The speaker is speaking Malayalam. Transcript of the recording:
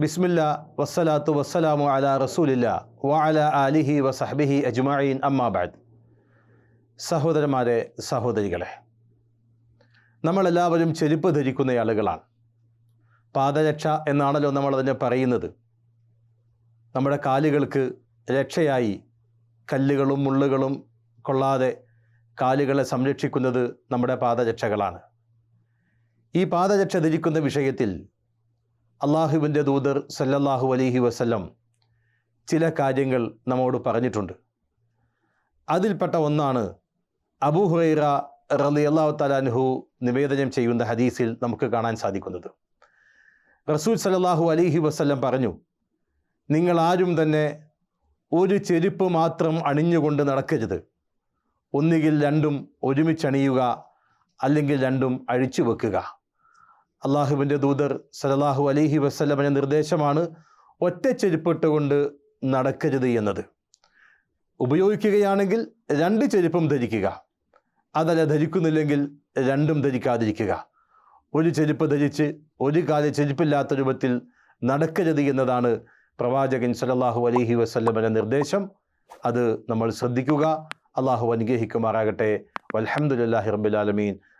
ബിസ്മില്ല വസ്സലാത്തു വസ്സലാമു അല റസൂലില്ല വഅല അലിഹി വസഹബിഹി അജ്മഈൻ അമ്മാബാദ് സഹോദരന്മാരെ സഹോദരികളെ നമ്മളെല്ലാവരും ചെരുപ്പ് ധരിക്കുന്ന ആളുകളാണ്. പാദരക്ഷ എന്നാണല്ലോ നമ്മളതിനെ പറയുന്നത്. നമ്മുടെ കാലുകൾക്ക് രക്ഷയായി കല്ലുകളും മുള്ളുകളും കൊള്ളാതെ കാലുകളെ സംരക്ഷിക്കുന്നത് നമ്മുടെ പാദരക്ഷകളാണ്. ഈ പാദരക്ഷ ധരിക്കുന്ന വിഷയത്തിൽ അള്ളാഹുവിന്റെ ദൂതർ സല്ലല്ലാഹു അലഹി വസല്ലം ചില കാര്യങ്ങൾ നമ്മോട് പറഞ്ഞിട്ടുണ്ട്. അതിൽപ്പെട്ട ഒന്നാണ് അബൂ ഹുറൈറ റലി അള്ളാഹു തലാൻഹു നിവേദനം ചെയ്യുന്ന ഹദീസിൽ നമുക്ക് കാണാൻ സാധിക്കുന്നത്. റസൂൽ സലല്ലാഹു അലൈഹി വസ്ല്ലം പറഞ്ഞു നിങ്ങൾ ആരും തന്നെ ഒരു ചെരുപ്പ് മാത്രം അണിഞ്ഞുകൊണ്ട് നടക്കരുത്. ഒന്നുകിൽ രണ്ടും ഒരുമിച്ചണിയുക അല്ലെങ്കിൽ രണ്ടും അഴിച്ചു വെക്കുക അള്ളാഹുവിന്റെ ദൂതർ സലല്ലാഹു അലിഹി വസ്ലമിന്റെ നിർദ്ദേശമാണ് ഒറ്റ ചെരുപ്പിട്ടുകൊണ്ട് നടക്കരുത് എന്നത്. ഉപയോഗിക്കുകയാണെങ്കിൽ രണ്ട് ചെരുപ്പും ധരിക്കുക. അതല്ല ധരിക്കുന്നില്ലെങ്കിൽ രണ്ടും ധരിക്കാതിരിക്കുക. ഒരു ചെരുപ്പ് ധരിച്ച് ഒരു കാല ചെരുപ്പില്ലാത്ത രൂപത്തിൽ നടക്കരുത് എന്നതാണ് പ്രവാചകൻ സലല്ലാഹു അലൈഹി വസ്ലമിന്റെ നിർദ്ദേശം. അത് നമ്മൾ ശ്രദ്ധിക്കുക. അള്ളാഹു അനുഗ്രഹിക്കുമാറാകട്ടെ. വലഹമുല്ലാഹി